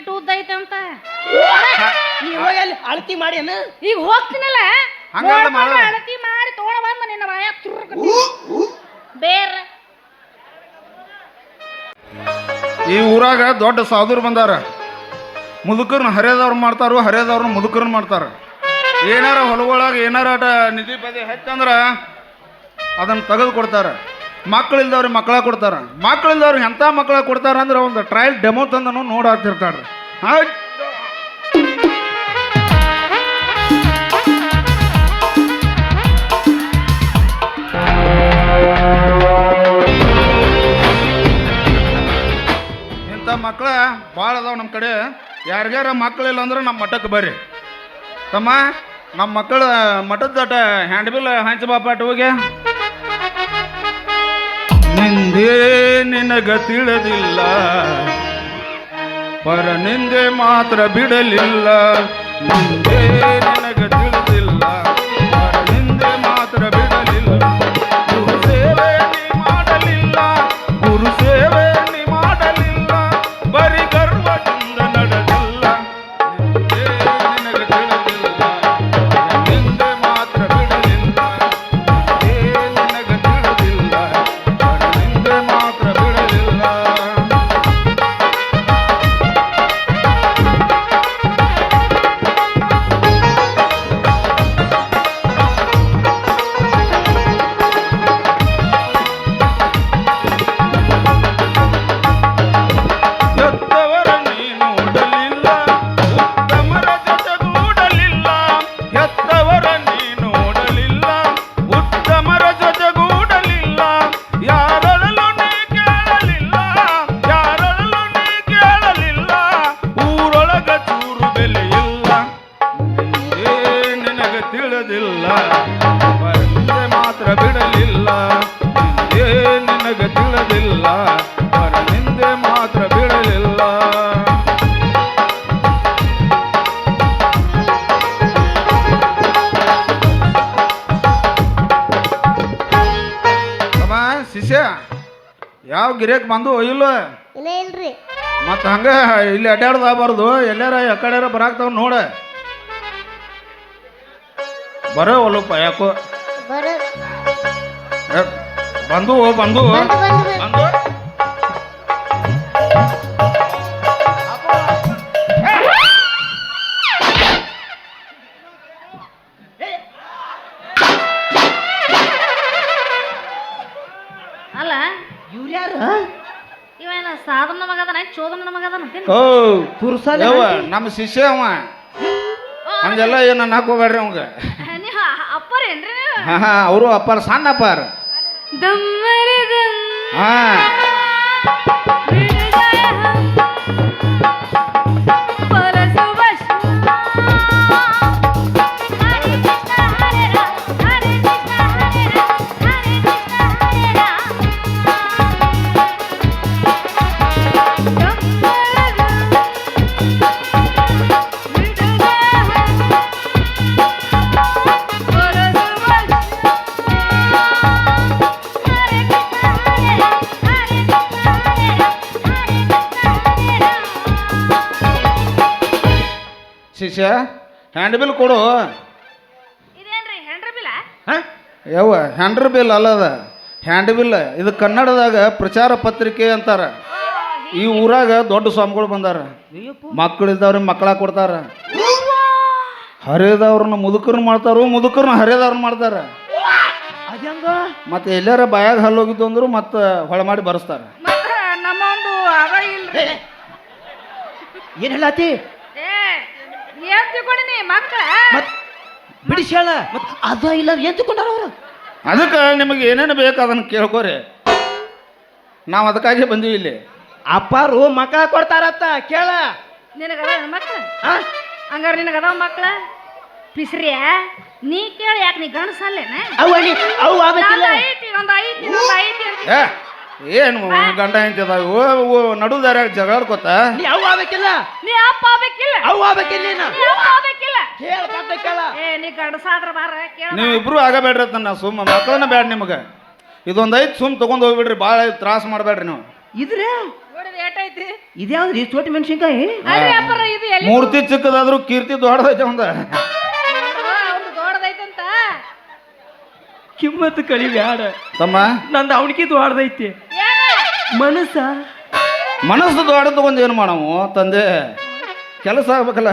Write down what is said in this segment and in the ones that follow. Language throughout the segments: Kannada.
ಇಟ್ಟು ಉದ್ದ ಐತೆ ಅಂತ. ನೀ ಹೋಗಿ ಅಲ್ಲಿ ಅಳತಿ ಮಾಡಿ ಈಗ ಹೋಗ್ತೀನಲ್ಲ? ಹಂಗಲ್ಲ ನೋಡ್ಕೊಂಡು ಅಳತಿ ಮಾಡಿ ತಗೊಂಡ್ ಬಂದ ನಿನ್ನ ಬಾಯ ಬೇರ. ಈ ಊರಾಗ ದೊಡ್ಡ ಸಾಧುರು ಬಂದಾರ. ಮುದುಕರ್ನ ಹರಿಯದವ್ರು ಮಾಡ್ತಾರು ಹರಿಯದವ್ರನ್ನ ಮುದುಕರ್ನ ಮಾಡ್ತಾರ. ಏನಾರ ಹೊಲಗೊಳಗ ಏನಾರ ನಿಧಿ ಬದಿ ಹೆಚ್ಚಂದ್ರ ಅದನ್ನ ತೆಗೆದು ಕೊಡ್ತಾರ. ಮಕ್ಕಳಿಲ್ದವ್ರಿಗೆ ಮಕ್ಕಳ ಕೊಡ್ತಾರೆ. ಮಕ್ಕಳಿಲ್ದವ್ರಿಗೆ ಎಂಥ ಮಕ್ಕಳ ಕೊಡ್ತಾರೆ ಅಂದ್ರೆ ಒಂದು ಟ್ರಯಲ್ ಡೆಮೋ ತಂದನು ನೋಡಾಕ್ತಿರ್ತಾರೆ ಇಂಥ ಮಕ್ಕಳ ಭಾಳ ಅದಾವ ನಮ್ಮ ಕಡೆ. ಯಾರಿಗಾರ ಮಕ್ಕಳಿಲ್ಲ ಅಂದ್ರೆ ನಮ್ಮ ಮಠಕ್ಕೆ ಬರ್ರಿ. ತಮ್ಮ ನಮ್ಮ ಮಕ್ಕಳ ಮಠದ ಹ್ಯಾಂಡ್ ಬಿಲ್ ಹಂಚ ಬಾಪಾಟ್ ಹೋಗಿ. ನಿಂದೇ ನಿನಗ ತಿಳಿದಿಲ್ಲ. ಪರ ನಿಂದೆ ಮಾತ್ರ ಬಿಡಲಿಲ್ಲ. ನಿಂದೇ ನಿನಗ ತಿಳಿದಿಲ್ಲ. ಪರ ನಿಂದೆ ಮಾತ್ರ ಬಿಡಲಿಲ್ಲ. ಗುರು ಸೇವೆ ಮಾಡಲಿಲ್ಲ. ಗುರು ಸೇವೆ ಗಿರೇಕ್ ಬಂದು ಇಲ್ಲ ಇಲ್ಲ ಇಲ್ರಿ. ಮತ್ತೆ ಹಂಗೆ ಇಲ್ಲಿ ಅಡ್ಡಾಡ್ದಾಗಬಾರ್ದು ಎಲ್ಲಾರ ಎಕಡೆಯಾರ ಬರಾಕ್ತಾವ ನೋಡ. ಬರೋ ಒಲ್ಲಪ್ಪ ಯಾಕೋ. ಬರೋ. ಬಂದು ಬಂದು. ಬಂದು. ಓ ಪುರುಸಾಲೆ ಯವ್ವ ನಮ್ಮ ಶಿಷ್ಯ ಅವ. ಹಂಗೆಲ್ಲ ಏನು ಹಾಕೋಬೇಡ್ರಿ ಅವಂಗ? ಅಪ್ಪರೇನ್ರಿ ಹಾ ಹಾ ಅವರು ಅಪ್ಪಾರ ಸಣ್ಣ ಅಪ್ಪಾರ. ದಮ್ಮರಿ ದಮ್ ಹಾ. ಶಿಷ್ಯ ಹ್ಯಾಂಡ್ ಬಿಲ್ ಕೊಡು. ಇದೇನ್ರಿ ಹೆಂಡ್ರ ಬಿಲ ಹಾ? ಯವ್ವ ಹ್ಯಾಂಡ್ರ್ ಬಿಲ್ ಅಲ್ಲದ. ಹ್ಯಾಂಡ್ ಬಿಲ್ ಇದು ಕನ್ನಡದಾಗ ಪ್ರಚಾರ ಪತ್ರಿಕೆ ಅಂತಾರ. ಈ ಊರಾಗ ದೊಡ್ಡ ಸ್ವಾಮಿಗಳು ಬಂದಾರ. ಮಕ್ಕಳಿದ್ದವ್ರಿಗೆ ಮಕ್ಕಳ ಕೊಡ್ತಾರ. ಹರಿದವ್ರನ್ನ ಮುದುಕರ್ನ ಮಾಡ್ತಾರು ಮುದುಕರ್ನ ಹರಿದವ್ರನ್ನ ಮಾಡ್ತಾರ. ಮತ್ತೆ ಎಲ್ಲಾರ ಬಾಯಾಗ ಹಲ್ಲೋಗಿದ್ದು ಅಂದ್ರು ಮತ್ತೆ ಹೊಳ ಮಾಡಿ ಬರೆಸ್ತಾರ. ಮತ್ತ ನಮ್ಮ ಒಂದು ಏನ್ ಹೇಳತಿ? ಏನ್ ತಿಳ್ಕೊಂಡಿನಿ ಮಕ್ಕಳ. ಮತ್ ಬಿಡಿಸಿ ಹೇಳ ಮತ್ ಅದ ಇಲ್ಲ ಏನ್ ತಿಳ್ಕೊಂಡಾರ ಅವ್ರು? ಅದಕ್ಕೆ ನಿಮಗೆ ಏನೇನು ಬೇಕು ಅದನ್ನು ಕೇಳ್ಕೋರಿ. ನಾವು ಅದಕ್ಕಾಗಿ ಬಂದೀವಿ ಇಲ್ಲಿ. ಅಪ್ಪಾರು ಮಕ್ಕ ಕೊಡ್ತಾರತ್ತ ಕೇಳ. ನಿನಗದ ಮಕ್ಕಳ ಆ? ಹಂಗಾರ ನಿನಗದ ಮಕ್ಕಳ ಪಿಸ್ರಿಯ ನೀ ಕೇಳ ಯಾಕೆ ನೀ ಗಂಡಸಲ್ಲೇನ? ಅವು ಅಣಿ ಅವು ಆಗ್ಬೇಕಿಲ್ಲ. ಒಂದ್ ಐತಿ ಒಂದ್ ಐತಿ ಒಂದ್ ಐತಿ ಅಂತ ಏ ಏನು ಗಂಡ ಹೆಂತಿದಾವು ಓ ಜಗಳಾಡ್ಕೊತ ನೀ ಅವ್ ಆಗ್ಬೇಕಿಲ್ಲ? ನೀ ಅಪ್ಪ ಆಗ್ಬೇಕಿಲ್ಲ? ಅವು ಆಗ್ಬೇಕಿಲ್ಲ ನೀನು? ನೀ ಅಪ್ಪ ಆಗ್ಬೇಕಿಲ್ಲ? ಕೇಳ ಕಟ್ಟ ಕೇಳ. ಏ ನೀ ಗಂಡಸಾದ್ರ ಬಾರ ಕೇಳ. ನೀವು ಇಬ್ರು ಆಗಬೇಡ್ರಿ ತನ್ನ ನಾ ಸುಮ್ಮ ಮಕ್ಕಳನ್ನ ಬೇಡ ನಿಮಗೆ. ಇದೊಂದು ಐದು ಸುಮ್ ತಗೊಂಡ್ ಹೋಗ್ಬಿಡ್ರಿ ಭಾಳ ತ್ರಾಸ ಮಾಡಬೇಡ್ರಿ ನೀವು. ಇದ್ರೆ? ನೋಡಿದೆ ಏಟೈತಿ ಇದ್ಯಾವ್ದ್ರಿ? ಚೋಟಿ ಮೆಣಸಿನ್ಕಾಯಿ? ಅಪ್ಪರ ಇದು ಎಲ್ಲಿ ಮೂರ್ತಿ ಚಿಕ್ಕದಾದ್ರೂ ಕೀರ್ತಿ ದೊಡ್ಡದೈತೆ ಒಂದ ಕಿಮ್ಮತ್ತು ಕಳಿ ಬ್ಯಾಡ ತಮ್ಮ? ನಂದು ಅವನಿಗೆ ದೊಡ್ಡದೈತಿ ಏನ ಮನಸ್ಸ? ಮನಸ್ಸು ದೊಡ್ಡ ತಗೊಂಡು ಏನು ಮಾಡವು ತಂದೆ? ಕೆಲಸ ಆಗ್ಬೇಕಲ್ಲ.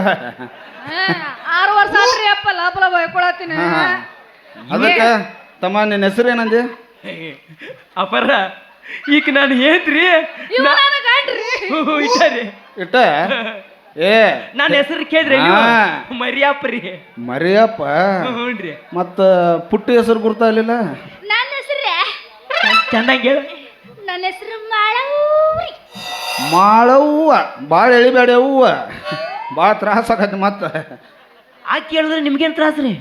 ಆರು ವರ್ಷ ಆದ್ರೆ ಅಪ್ಪ ಲಾಭ ಲಾಭ ಹೇಳ್ಕೊಳತ್ತೀನಿ. ಅದಕ್ಕೆ ತಮ್ಮ ನಿನ್ನ ಹೆಸರು ಏನಂದೆ? ಅಪರ ಈಗ ನಾನು ಏನ್ರಿ ಇಟ್ಟಾರಿ. ಇಟ್ಟ ಏ ನನ್ನ ಹೆಸರು ಕೇಳಿದ್ರೆ ಹಾ. ಮರಿಯಪ್ಪ. ರೀ ಮರಿಯಪ್ಪ ಹ್ಞೂನ್ರಿ ಮತ್ತ ಪುಟ್ಟ ಹೆಸರು ಗುರ್ತಾಗಲಿಲ್ಲ ನನ್ನ ಹೆಸರು? ಚೆನ್ನಾಗಿ ಹೇಳು. ನನ್ನ ಹೆಸರು ಮಾಳವ್ರಿ ಮಾಳವ್ವ. ಭಾಳ ಎಳಿಬೇಡ ಅವ್ವ. ಭಾಳ ತ್ರಾಸ ಆಗತ್ತೆ ಮತ್ತೆ. ಆಕೆ ಹೇಳಿದ್ರೆ ನಿಮ್ಗೇನು ರೀ?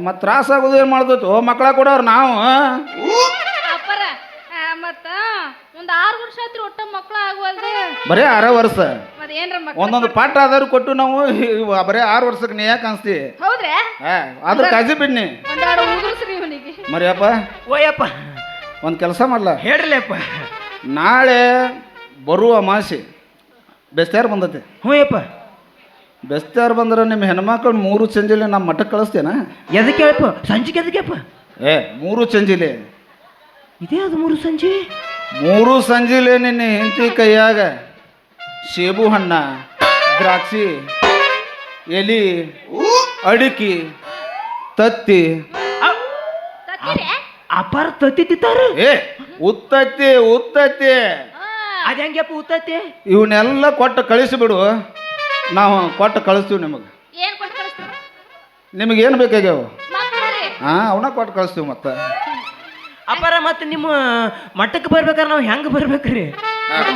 ಮತ್ತೆ ತ್ರಾಸ ಆಗೋದು ಏನು ಮಾಡ್ದೈತು ಮಕ್ಕಳ ಕೊಡೋರು ನಾವು ಅಪ್ಪರ ಆ, ಮತ್ತ ಒಂದ್ ಆರು ವರ್ಷ ಆತ್ರಿ ಒಟ್ಟ ಮಕ್ಳು ಆಗುವಲ್ರಿ ಬರೀ ಆರ ವರ್ಷ. ಒಂದೊಂದು ಪಾಠ ಆದರೂ ಕೊಟ್ಟು ನಾವು ಬರೇ ಬರೀ ಆರು ವರ್ಷಕ್ಕೆ ನೀ ಯಾಕೆ ಅನ್ಸ್ತಿ ಹೌದ್ರಾ? ಆ, ಅದ್ರ ಕಾಜಿ ಬಿಡ್ನಿ. ಒಂದೆರಡು ಉದುರ್ಸ್ರಿ ಇವನಿಗೆ. ಮರಿಯಪ್ಪ. ಓಯಪ್ಪ. ಒಂದು ಕೆಲಸ ಮಾಡಲ್ಲ ಹೇಳ್ರಲ್ಲಪ್ಪ. ನಾಳೆ ಬರುವ ಮಾಸಿ ಬೆಸ್ತ್ಯಾರು ಬಂದೈತಿ. ಹ್ಞೂ ಯಪ್ಪ ಬೆಸ್ತ್ಯಾರು ಬಂದ್ರೆ ನಿಮ್ಮ ಹೆಣ್ಮಕ್ಳು ಮೂರು ಚಂಜಿಲಿ ನಮ್ಮ ಮಠಕ್ಕೆ ಕಳಿಸ್ತೇನ ಎದಕ್ಕೆ ಹೇಳಪ್ಪ? ಸಂಜೆಗೆ ಎದಕ್ಕೆಪ್ಪ ಏ ಮೂರು ಚಂಜಿಲಿ. ಇದೇ ಅದು ಮೂರು ಸಂಜೆ? ಮೂರು ಸಂಜಿಲೆ ನಿನ್ನ ಹೆಂಡತಿ ಕೈಯಾಗ ಸೇಬು ಹಣ್ಣ ದ್ರಾಕ್ಷಿ ಎಲಿ ಅಡಿಕೆ ತತ್ತಿ. ಅಪಾರ ತತ್ತಿ ತಿಂತಾರ. ಏ ಉತ್ತತ್ತಿ ಉತ್ತತ್ತಿ. ಅದ ಹೆಂಗ್ಯಪ್ಪ ಉತ್ತತ್ತಿ? ಇವನ್ನೆಲ್ಲ ಕೊಟ್ಟು ಕಳಿಸಿಬಿಡು ನಾವು ಕೊಟ್ಟು ಕಳಿಸ್ತೀವಿ ನಿಮಗೆ. ಏನ್ ಕೊಟ್ಟು ಕಳಿಸ್ತಾರ? ನಿಮಗೆ ಏನು ಬೇಕಾಗ್ಯಾವ ಹಾಂ ಅವನ್ನ ಕೊಟ್ಟು ಕಳಿಸ್ತೀವಿ ಮತ್ತೆ. ಅಪಾರ ಮತ್ತೆ ನಿಮ್ಮ ಮಟ್ಟಕ್ಕೆ ಬರ್ಬೇಕಾದ್ರೆ ನಾವು ಹೆಂಗೆ ಬರ್ಬೇಕ್ರಿ?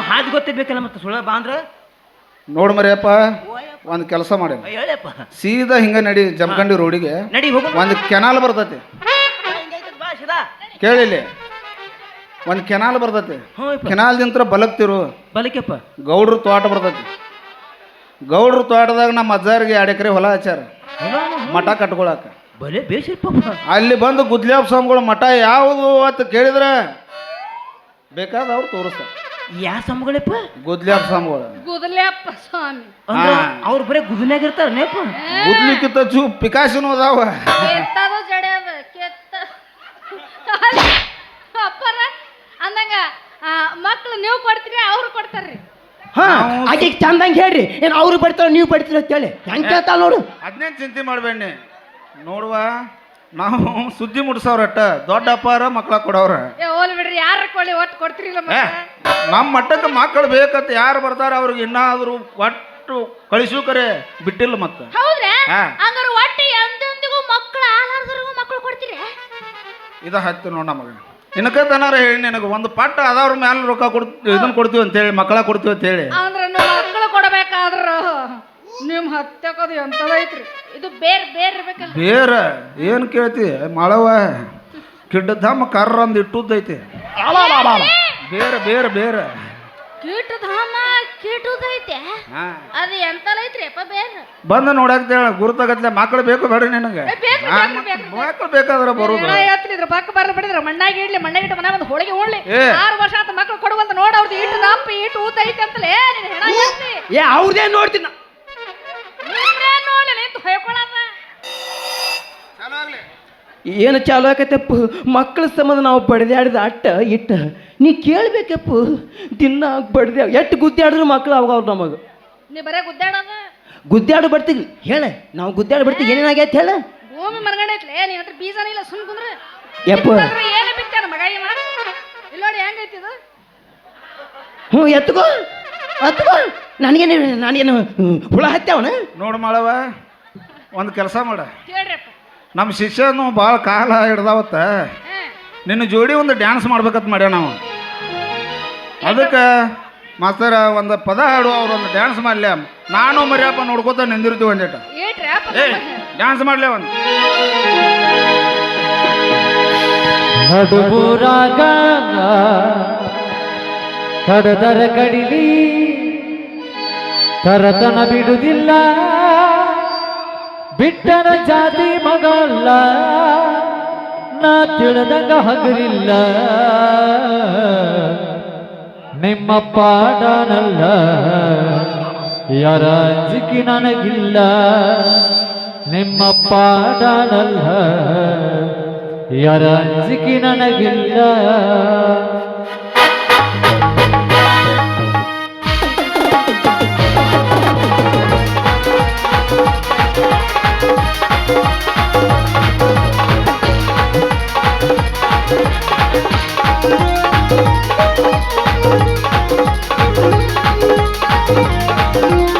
ಹಾದಿ ಗೊತ್ತಿರ್ಬೇಕಲ್ಲ ಮತ್ತೆ ಸುಳ್ಳ ಬಾ ಅಂದ್ರ? ನೋಡ್ ಮರಿಯಪ್ಪ ಒಂದ್ ಕೆಲಸ ಮಾಡಿ. ಹೇಳಪ್ಪ. ಸೀದಾ ಹಿಂಗ ನಡಿ ಜಮಖಂಡಿ ರೋಡಿಗೆ. ನಡಿ ಹೋಗು. ಒಂದು ಕೆನಾಲ್ ಬರ್ತೈತಿ. ಕೇಳಿಲ್ಲಿ ಒಂದು ಕೆನಾಲ್ ಬರ್ತೈತಿ. ಹ್ಞೂ ಯಪ್ಪ ಕೆನಾಲ್ದಿಂತ್ರ ಬಲಕ್ತಿರು ಬಲಕ್ಕೆಪ್ಪ. ಗೌಡ್ರ ತೋಟ ಬರ್ತೈತಿ. ಗೌಡ್ರ ತೋಟದಾಗ ನಮ್ಮ ಅಜ್ಜಾರಿಗೆ ಎರಡು ಎಕರೆ ಹೊಲ ಹಚ್ಚಾರ ಮಠ ಕಟ್ಕೊಳಕ. ಬಲೆ ಬೇಸಿರ್ಪ ಅಲ್ಲಿ ಬಂದು ಗುದ್ಲ್ಯಾಪ್ ಸ್ವಾಮಿಗಳು ಮಠ ಯಾವುದು ಅಂತ ಕೇಳಿದ್ರೆ ಬೇಕಾದ ಅವ್ರು ತೋರಿಸ್ತಾರೆ. ಯಾ ಸ್ವಾಮಿಗಳಪ್ಪ? ಗುದ್ಲ್ಯಾಪ್ ಸ್ವಾಮಿಗಳು. ಗುದಲೆಪ್ಪ ಸ್ವಾಮಿ. ಅಂದ್ರ ಹಾ. ಅವ್ರು ಬರೀ ಗುದನ್ಯಾಗ ಇರ್ತಾರ ನೇಪ ಗುದ್ಲಿಕ್ಕಿಂತ ಚೂ ಪಿಕಾಸಿನೂ ಅದಾವ. ಕೆತ್ತದ ಜಡೆ ಅದ ಕೆತ್ತ ಅಪ್ಪರ ಅಂದಂಗ ಆ, ಮಕ್ಳು ನೀವು ಕೊಡ್ತೀರಿ ಅವ್ರು ಕೊಡ್ತಾರ್ರಿ. ಹಾ. ಆಕೆಗೆ ಚಂದಂಗೆ ಹೇಳ್ರಿ. ಏನು ಅವ್ರು ಬರ್ತಾರ ನೀವು ಬರ್ತೀರ ಅಂತೇಳಿ ಹೆಂಗೆ ಕೇಳ್ತಾಳ ನೋಡು. ಅದನ್ನೇನು ಚಿಂತೆ ಮಾಡಬೇಡಿ ನೋಡುವ ನಾವು ಸುದ್ದಿ ಮುಟ್ಸವ್ರಟ್ಟ ದೊಡ್ಡ ಅಪ್ಪಾರ ಮಕ್ಕಳ ಕೊಡವ್ರ ಏ ಹೋಲ್ ಬಿಡ್ರಿ ಯಾರ ಕೊಳಿ ಒಟ್ಟು ಕೊಡ್ತಿರಿಲ್ಲ ಏ, ಮತ್ತೆ ನಮ್ಮ ಮಟ್ಟಕ್ಕೆ ಮಕ್ಕಳು ಬೇಕಂತ ಯಾರು ಬರ್ತಾರ ಅವ್ರಿಗೆ ಇನ್ನಾದರೂ ಒಟ್ಟು ಕಳಿಸು ಕರೆ ಬಿಟ್ಟಿಲ್ಲ ಮತ್ತೆ. ಹೌದ್ರಾ? ಹಾ. ಹಂಗಾರ ಒಟ್ಟು ಎಂದೆಂದಿಗೂ ಮಕ್ಕಳು ಆಲಾರ್ದರಿಗೂ ಮಕ್ಕಳು ಕೊಡ್ತೀರಿ? ಇದ ಹತ್ತು ನೋಡ ನಮಗೆ. ಇನ್ಕತನಾರ ಹೇಳಿ ನಿನಗೆ ಒಂದು ಪಟ್ಟ ಅದಾವ್ರ ಮ್ಯಾಲ ರೊಕ್ಕ ಕೊಡ್ ಇದನ್ನ ಕೊಡ್ತೀವಿ ಅಂತೇಳಿ ಮಕ್ಕಳ ಕೊಡ್ತೀವಿ ಅಂತೇಳಿ ಅಂದ್ರೆ ಮಕ್ಕಳು ಕೊಡಬೇಕಾದ್ರ ನಿಮ್ಮ ಹತ್ತಕದು ಎಂತದೈತ್ರಿ ಇದು ಬೇರೆ ಬೇರೆ ಇರ್ಬೇಕಲ್ಲ ಬೇರೆ? ಏನು ಕೇಳ್ತಿ? ಮಳವ ಕಿಡ್ಡಧಾಮ ಕರ್ರ ಅಂದ್ ಇಟ್ಟುದೈತಿ ಬೇರೆ ಬೇರೆ ಬೇರೆ. ಕೀಟಧಾಮ ಕೀಟದೈತೆ ಹಾ. ಅದು ಎಂತಲೈತ್ರಿ ಅಪ್ಪ ಬೇರೆ. ಬಂದು ನೋಡಕ್ ಗುರುತಾಗತ್ಲೆ ಮಕ್ಕಳು ಬೇಕು ಬೇಡ ನಿನಗೆ. ಮಕ್ಳು ಬೇಕಾದ್ರೆ ಬರುದು. ಇದ್ರ ಪಕ್ಕ ಬರ್ಲಿ ಬಿಡಿದ್ರ. ಮಣ್ಣಾಗಿ ಇಡ್ಲಿ ಮಣ್ಣಾಗಿ ಇಟ್ಟು ಮನೆ ಒಂದು ಹೋಳಿಗೆ ಹೋಗ್ಲಿ. ಆರು ವರ್ಷ ಆತ ಮಕ್ಳು ಕೊಡುವಂತ ನೋಡ ಅವ್ರದ್ದು ಇಟ್ಟು ದಪ್ಪ ಇಟ್ಟು ಊತ ಐತೆ ಅಂತಲೇ ನೀನು ಹೆಣ ಏ ಅವ್ರದೇ ನೋಡ್ತೀನಿ. ಏನು ಚಾಲು ಆಕೈತಪ್ಪ? ಮಕ್ಕಳ ಸಂಬಂಧ ನಾವು ಬಡ್ದಾಡಿದ ಅಟ್ಟ ಇಟ್ಟ. ನೀ ಕೇಳ್ಬೇಕಪ್ಪ? ದಿನ ಬಡ್ದ ಎಷ್ಟು ಗುದ್ದಾಡಿದ್ರು ಮಕ್ಳು ಅವಾಗ ನಮಗೆ. ನೀ ಬರೇ ಗುದ್ದಾಡೋದು. ಗುದ್ದಾಡು ಬರ್ತೀವಿ ಹೇಳ ನಾವು ಗುದ್ದಾಡಿ ಬರ್ತೀವಿ ಏನೇನಾಗೈತೆ ಹೇಳ. ಭೂಮಿ ಮರಗಂಡೈತ್ಲೆ ನೀನ್ ಹತ್ರ ಬೀಜನ ಇಲ್ಲ ಸುಮ್ ಕುಂದ್ರ. ಯಪ್ಪ ಏನು ಬಿತ್ತಾನ ಮಗ ಇವ ಇಲ್ಲ ನೋಡಿ ಹೆಂಗೈತಿ ಇದು. ಹ್ಞೂ ಎತ್ಕೋ. ಎತ್ಕೋ ನನಗೇನು ನಾನೇನು ಹುಳ ಹತ್ಯಾವನ ನೋಡು ಮಾಡವ ಒಂದು ಕೆಲಸ ಮಾಡ. ಕೇಳ್ರಿಪ್ಪ. ನಮ್ಮ ಶಿಷ್ಯನು ಭಾಳ ಕಾಲ ಹಿಡ್ದಾವತ್ತ. ನಿನ್ನ ಜೋಡಿ ಒಂದು ಡ್ಯಾನ್ಸ್ ಮಾಡ್ಬೇಕಂತ ಮಾಡ್ಯಾವ ನಾವು ಅದಕ್ಕೆ ಮಾಸ್ತರ ಒಂದು ಪದ ಹಾಡು ಅವ್ರು ಒಂದು ಡ್ಯಾನ್ಸ್ ಮಾಡ್ಲಿ. ನಾನು ಮರಿಯಪ್ಪ ನೋಡ್ಕೋತ ನಿಂದಿರ್ತೀವಿ ಒಂದೇಟ ಏ ಡ್ಯಾನ್ಸ್ ಮಾಡ್ಲೇ ಒಂದು ಕಡದರ ಕಡಿಲಿ ಕರತನ ಬಿಡುದಿಲ್ಲ ಬಿಟ್ಟನ ಜಾತಿ ಮಗಲ್ಲ ನಾ ತಿಳಿದಂಗ ಹಗರಿಲ್ಲ ನಿಮ್ಮ ಪಾಡನಲ್ಲ. ಯಾರ ಅಂಜಿಕೆ ನನಗಿಲ್ಲ. ನಿಮ್ಮ ಪಾಡನಲ್ಲ. ಯಾರ ಅಂಜಿಕೆ ನನಗಿಲ್ಲ. Música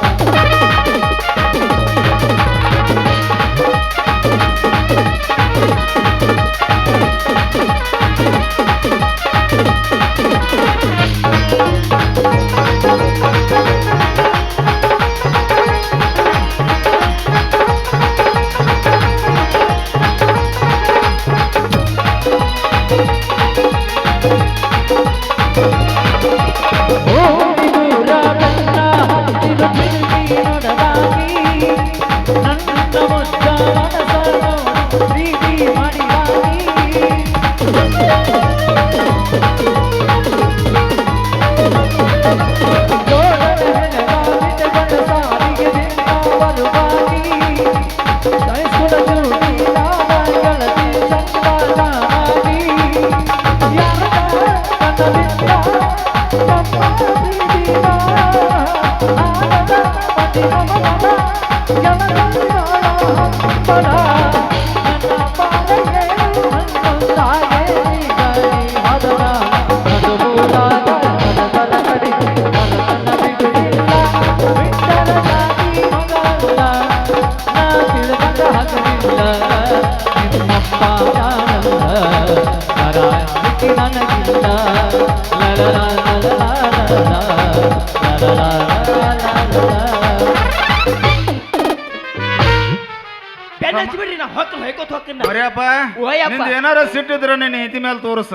ಮರಿಯಪ್ಪ ಓಯಪ್ಪ. ನಿಂದ ಏನಾರ ಸಿಟ್ಟಿದ್ರ ನಿನ್ನ ಹೆಂಡತಿ ಮೇಲೆ ತೋರ್ಸ.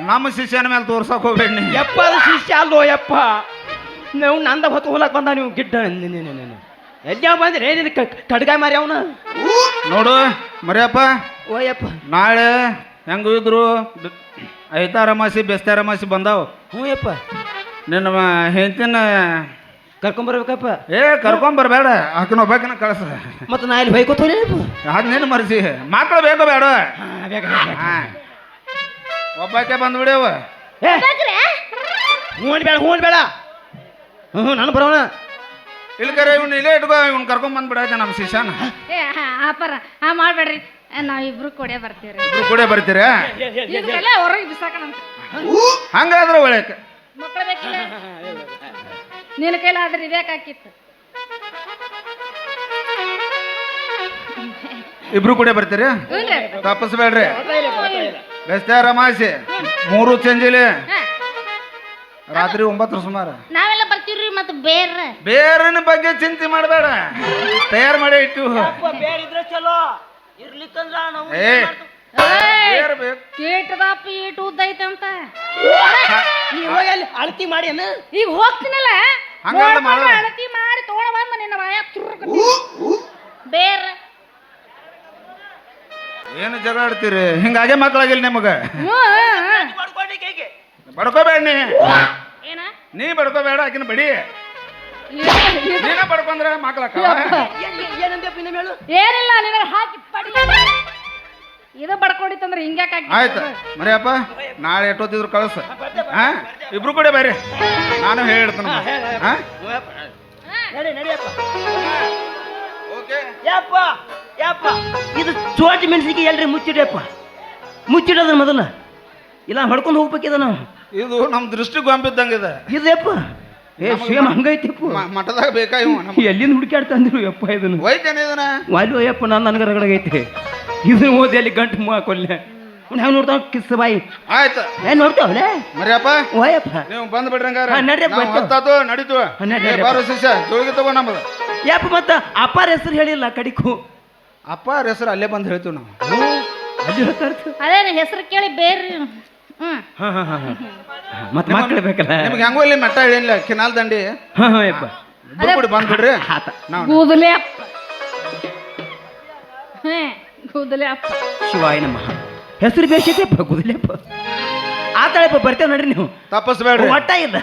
ನಮ್ಮ ಶಿಷ್ಯನ ಮೇಲೆ ತೋರ್ಸಕ್ ಹೋಗ್ಬೇಡ ನೀ ಯಪ್ಪ ಅದು ಶಿಷ್ಯ ಅಲ್ಲೋ ಯಪ್ಪ. ನೀವು ನಂದ ಹೊತ್ತು ಹೋಲಕ್ ಬಂದ ನೀವು ಗಿಡ್ಡ. ಎಲ್ಲಿ ಬಂದ್ರೆ? ನಿನ್ನ ಕಡ್ಗಾಯ್ ಮಾರಿ ಅವನ? ನೋಡು ಮರಿಯಪ್ಪ ಓಯಪ್ಪ. ನಾಳೆ ಹೆಂಗ ಇದ್ರು ಬ- ಐತಾರ ಮಾಸಿ ಬೆಸ್ತಾರ ಮಾಸಿ ಬಂದಾವ. ಹ್ಞೂ ಯಪ್ಪ ನಿನ್ನ ಹೆಂಡತಿನ ಕರ್ಕೊಂಬರ್ಬೇಕಪ್ಪ. ಏ ಕರ್ಕೊಂಬರ್ಬೇಡ. ಆಕಿನ ಒಬ್ಬಾಕಿನ ಕಳ್ಸ. ಮತ್ತೆ ನಾ ಇಲ್ಲಿ ಬೈಕೋತ ಅದನ್ನೇನು ನಿನ್ನ ಮರ್ಸಿ. ಮಕ್ಕಳು ಬೇಕೋ ಬೇಡ. ಹಾ ಒಬ್ಬಾಕೆ ಬೇಕ್ರೆ ಹ್ಞೂ ಬೇಡ ಹ್ಞೂ ಬೇಡ. ಹ್ಞೂ ನಾನು ಬರೋಣ. ಇಲ್ಲಿ ಕರೆ ಇವ್ನು ಇಲ್ಲೇ ಇಟ್ಕೋ ಇವ್ನು ಕರ್ಕೊಂಡ್ ಬಂದ್ಬಿಡಾಯ್ತ ನಮ್ಮ ಶಿಷ್ಯನ. ಆಪರ ಹಾ ಮಾಡ್ಬೇಡ್ರಿ. ನಾವಿಬ್ರು ಕೊಡೆ ಬರ್ತೀವ್ರಿ. ಇಬ್ರು ಕೂಡ ಬರ್ತೀರಾ? ಹೊರಗೆ ಬಿಸಾಕಣ ಹಂಗಾದ್ರೆ ಒಳ್ಳೆ ಮಕ್ಕಳು ಬೇಕಿಲ್ಲ? ನಿನ್ನ ಕೈಲಾದ್ರೆ ಬೇಕಾಕಿತ್ತು ಇಬ್ರು ಕೂಡ ಬರ್ತೀರಿ? ತಪ್ಪಿಸ್ಬೇಡ್ರಿ. ಬೆಸ್ತಾರ ಮಾಸಿ ಮೂರು ಚಂಜಿಲಿ. ರಾತ್ರಿ ಒಂಬತ್ತರ ಸುಮಾರು. ನಾವೆಲ್ಲ ಬರ್ತೀವ್ರಿ ಮತ್ತೆ ಬೇರೆ ಬೇರೆನ ಬಗ್ಗೆ ಚಿಂತೆ ಮಾಡಬೇಡ. ತಯಾರು ಮಾಡಿ ಇಟ್ಟು. ಬೇರಿದ್ರೆ ಚಲೋ? ಇರ್ಲಿಕ್ಕಂದ್ರ ನಾವು ಏ. ಬೇರೆ ಬೇಕು. ಕೀಟದ ಪೀಟ್ ಉದ್ದ ಐತಂತ ನೀ ಹೋಗಿ ಅಲ್ಲಿ ಅಳತಿ ಮಾಡಿ ಈಗ ಹೋಗ್ತೀನಲ್ಲ? ಹಂಗಲ್ಲ ಮಾಡು. ಅಳತಿ ಮಾಡಿ ತೋಳ ಬಂದ ನಿನ್ನ ಮಾಯ ಬೇರೆ ಏನು ಜಗಳ ಆಡ್ತೀರಿ ಹಿಂಗಾಗೆ ಮಕ್ಕಳಾಗಿಲ್ಲ ನಿಮಗೆ ಬಡ್ಕೋಬೇಡ ನೀ ಏನ ನೀ ಬಡ್ಕೋಬೇಡ ಆಕಿನ ಬಡಿ ನೀನ ಬಡ್ಕೊಂಡ್ರ ಮಕ್ಕಳ ಏನಿಲ್ಲ ನಿನಗೆ ಹಾಕಿ ಪಡಿ ಇದು ಬಡ್ಕೊಂಡಿತ್ತಂದ್ರೆ ಹಿಂಗ್ಯಾಕೆ ಆಯ್ತು. ಮರಿಯಪ್ಪ ನಾಳೆ ಎಷ್ಟೊತ್ತಿದ್ರು ಕಳಿಸ. ಹಾ ಇಬ್ರು ಕೂಡ ಬೇರೆ ನಾನು ಹೇಳ್ತೇನೆ. ಹಾ ನಡಿ ನಡಿಯಪ್ಪ. ಓಕೆ. ಯಪ್ಪ ಯಪ್ಪ. ಇದು ಚೋಟಿ ಮೆಣಸಿಗೆ ಎಲ್ರಿ ಮುಚ್ಚಿಡಪ್ಪ ಮುಚ್ಚಿಡೋದ್ರ ಮೊದಲ. ಇಲ್ಲ ಹೊಡ್ಕೊಂಡು ಹೋಗ್ಬೇಕಿದ ನಾವು. ಇದು ನಮ್ಮ ದೃಷ್ಟಿ ಗೊಂಬಿದ್ದಂಗಿದೆ ಇದಪ್ಪ ಏ ಸೇಮ್ ಹಂಗೈತಿಪ್ಪ. ಮಠದಾಗ ಬೇಕಾ ಇವ ಎಲ್ಲಿಂದ ಎಲ್ಲಿಂದ ಹುಡುಕ್ಯಾಡ್ತಂದ್ರು ಯಪ್ಪ ಇದನ್ನು? ವೈದ್ಯನ ಇದನ್ನ. ವಾಲ್ಯೂ ಅಯ್ಯಪ್ಪ ನಾನು ನನಗೆ ರಗಡಗೈತಿ. ಇದನ್ನ ಓದಿ ಅಲ್ಲಿ ಗಂಟು ಮೂವ ಕೊಲ್ಲೆ ಹೆಂಗೆ ನೋಡ್ತಾವ ಕಿಸ್ ಬಾಯಿ? ಆಯ್ತು. ಏನ್ ನೋಡ್ತಾವಲೇ ಮರಿಯಪ್ಪ. ಓಯಪ್ಪ. ನೀವು ಬಂದ್ ಬಿಡ್ರಿ ಹಂಗಾರ. ನಡ್ರಿ, ನಾವು ಬರ್ತೀವಿ. ನಡೀತು. ಬಾರೋ ಶಿಷ್ಯ ಜೋಳಿಗೆ ತಗೋ ನಮ್ಮದು. ಯಪ್ಪ ಮತ್ತ ಅಪ್ಪಾರ ಹೆಸರು ಹೇಳಿಲ್ಲ ಕಡಿಕು ಅಪ್ಪಾರ ಹೆಸರು ಅಲ್ಲೇ ಬಂದು ಹೇಳ್ತೀವಿ ನಾವು. ಅದೇ ಹೆಸರು ಕೇಳಿ ಬೇರೆ ಹ್ಮ್. ಹಾಂ ಹಾಂ ಹಾಂ ಮತ್ತೆ ಮಕ್ಕಳು ಬೇಕಲ್ಲ? ನಿಮ್ಗೆ ಹೆಂಗೋ ಇಲ್ಲಿ ಮಟ್ಟ ಹೇಳಿಲ್ಲ ಕಿನಾಲ್ ದಂಡಿ. ಹಾಂ ಹಾಂ ಯಪ್ಪ. ಇಬ್ರು ಬಂದ್ಬಿಡ್ರಿ ಬಂದ್ ಆತ. ನಾವು ಕೂದಲೇ ಹೇ ಕೂದಲೇ ಅಪ್ಪ ಶಿವಾಯ ನಮಃ. ಹೆಸರು ಬೇಸೈತೆಪ್ಪ ಗುದಲೆಪ್ಪ ಆತಾಳಪ್ಪ ಬರ್ತೇವೆ ನೋಡ್ರಿ ನೀವು. ತಪ್ಪಿಸ್ಬೇಡ್ರಿ. ಒಟ್ಟ ಇಲ್ಲ.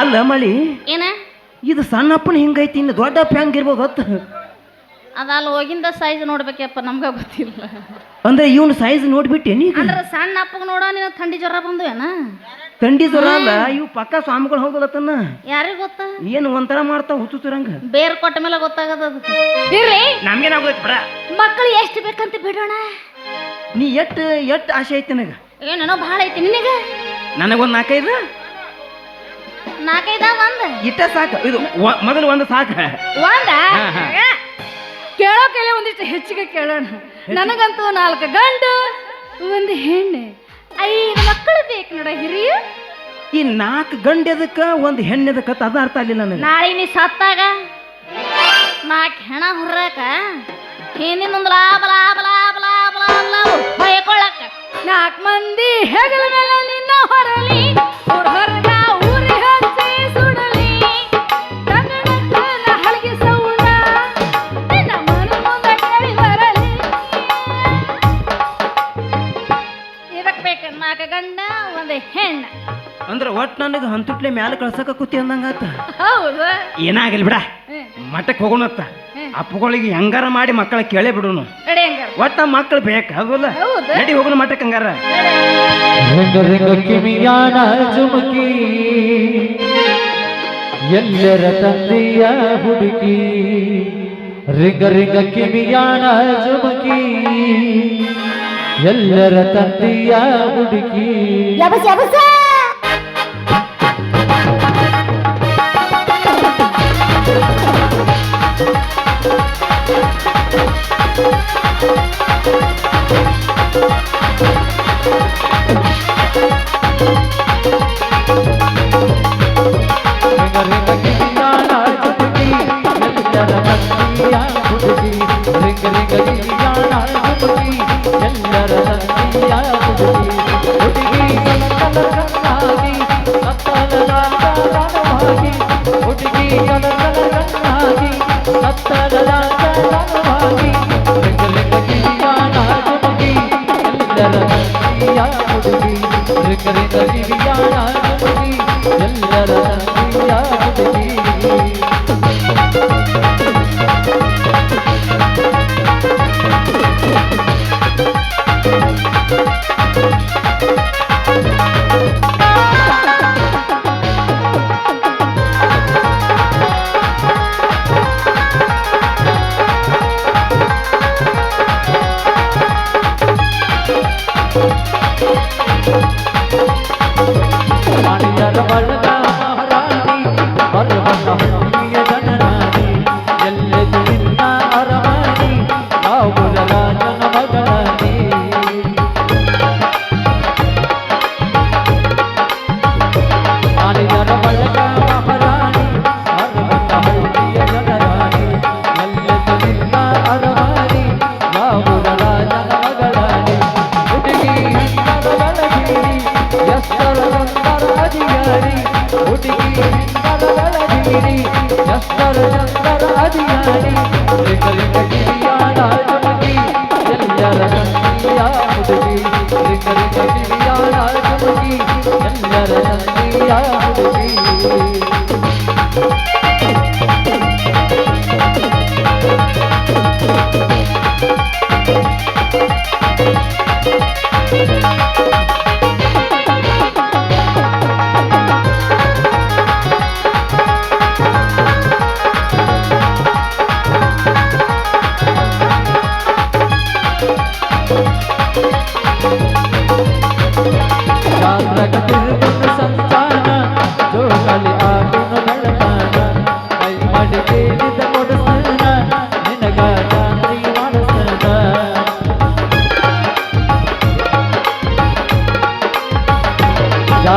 ಅಲ್ಲ ಮಳಿ ಏನ? ಇದು ಸಣ್ಣಪ್ಪನ ಹಿಂಗೈತಿ ಇನ್ನು ದೊಡ್ಡಪ್ಪ ಹೆಂಗಿರ್ಬೋದು ಹೊತ್ತು ಅದಲ್ಲ ಹೋಗಿಂದ ಸೈಜ್ ನೋಡ್ಬೇಕಪ್ಪ ನಮ್ಗೆ ಗೊತ್ತಿಲ್ಲ. ಅಂದ್ರೆ ಇವನ್ ಸೈಜ್ ನೋಡ್ಬಿಟ್ಟೆ ನೀ ಅಂದ್ರೆ ಸಣ್ಣ ಅಪ್ಪಗೆ ನೋಡ ನೀನು ಥಂಡಿ ಜ್ವರ ಬಂದ್ವೇನ? ತಂಡಿ ಜ್ವರ ಅಲ್ಲ ಇವು ಪಕ್ಕ ಸ್ವಾಮಿಗಳು ತನ್ನ ಯಾರಿಗ ಗೊತ್ತ? ಏನು ಒಂಥರ ಮಾಡ್ತಾವ ಹುಚ್ಚುತ್ತಿರಂಗ ಬೇರ್ ಕೊಟ್ಟ ಮೇಲೆ ಗೊತ್ತಾಗದ ಅದು. ಇರ್ಲಿ. ನಮ್ಗೇನಾಗೋಯ್ತು ಬಿಡ. ಮಕ್ಕಳು ಎಷ್ಟು ಬೇಕಂತ ಬಿಡೋಣ. ನೀ ಎಟ್ ಎಟ್ ಆಸೆ ಐತಿ ನನಗ? ಏನೇನೋ ಭಾಳ ಐತಿ ನಿನಗ? ನನಗೊಂದು ನಾಲ್ಕೈದು? ನಾಲ್ಕೈದ ಒಂದ್? ಇಟ್ಟ ಸಾಕು. ಇದು ಒ- ಮೊದಲು ಒಂದು ಸಾಕು. ಒಂದ? ಹಾ, ಹಾ. ಕೇಳಿ ಒಂದಿಷ್ಟು ಹೆಚ್ಚಿಗೆ ಕೇಳೋಣ. ನನಗಂತೂ ನಾಲ್ಕು ಗಂಡು ಒಂದು ಹೆಣ್ಣು. ಐದು ಮಕ್ಕಳು ಬೇಕು ನೋಡ ಹಿರಿಯ ಈ ನಾಲ್ಕು ಗಂಡ ಎದಕ್ಕ ಒಂದು ಹೆಣ್ಣು ಎದಕ್ಕ ಅಂತ ಅರ್ಥ ಆಗಲಿಲ್ಲ ನನಗೆ. ನಾಳೆ ನೀ ಸತ್ತಾಗ? ನಾಲ್ಕು ಹೆಣ ಹುರ್ರಾಕ? ಹಿಂದಿನೊಂದು ಲಾಭ ಲಾಭ ಲಾಭ ಲಾಭ ಲಾಭ ಲಾಭ ಬಯಕೊಳ್ಳಕ್ಕ ನಾಲ್ಕು ಮಂದಿ ಹೆಗಲ ಮೇಲೆ ನಿನ್ನ ಹೊರಲಿ ಊರ್ ಇದಕ್ ಬೇಕು ನಾಲ್ಕು ಗಂಡ ಒಂದು ಹೆಣ್ಣು. ಅಂದ್ರೆ ಒಟ್ಟು ನನಗೆ ಹಂತುಟ್ಲೆ ಮ್ಯಾಲ ಕಳ್ಸಕ ಕೂತಿ ಅಂದಂಗಾತ. ಹೌದು. ಏನಾಗಿಲ್ಲ ಬಿಡ. ಮಠಕ್ಕೆ ಹೋಗೋಣತ್ತ. ಅಪ್ಪಗಳಿಗೆ ಹೆಂಗಾರ ಮಾಡಿ ಮಕ್ಕಳ ಕೇಳೇ ಬಿಡೋನು. ನಡಿ ಹಂಗಾರ. ಒಟ್ಟ ಮಕ್ಕಳು ಬೇಕು ಹೌದಲ್ಲ? ಹೌದು. ನಡಿ ಹೋಗೋಣ ಮಠಕ್ಕೆ ಹಂಗಾರ. ರಿಂಗ ರಿಂಗ ಕಿವಿಯಾನ ಜುಮುಕಿ ಎಲ್ಲರ ತಂದೆಯ ಹುಡುಕಿ. ರಿಂಗ ರಿಂಗ ಕಿವಿಯಾನ ಜುಮುಕಿ ಎಲ್ಲರ ತಂದೆಯ ಹುಡುಕಿ ಎಲ್ಲರ ತಂದೆಯ ಹುಡುಗಿ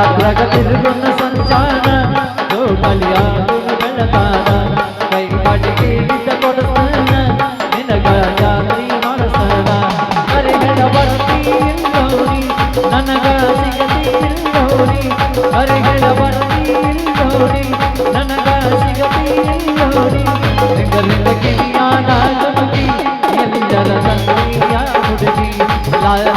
యాత్రగ తిరుగున్న సంచాన దోమలియాగును గణపాన కై పడికి బిడ్డ కొడుతున్న నినగ జాతి మనసన హరిహర వర్తి ఇల్లోని ನನಗ ಸಿಗತಿ ಇಲ್ಲೋರಿ ಹರಿಹರ వర్తి ఇల్లోని ನನಗ ಸಿಗತಿ ఇల్లోని లింగలింగ కిವಿಯಾನ ಜಮತಿ ಎಲ್ಲರ ನಂದಿಯ ಹುಡುಗಿ ಲಾಲ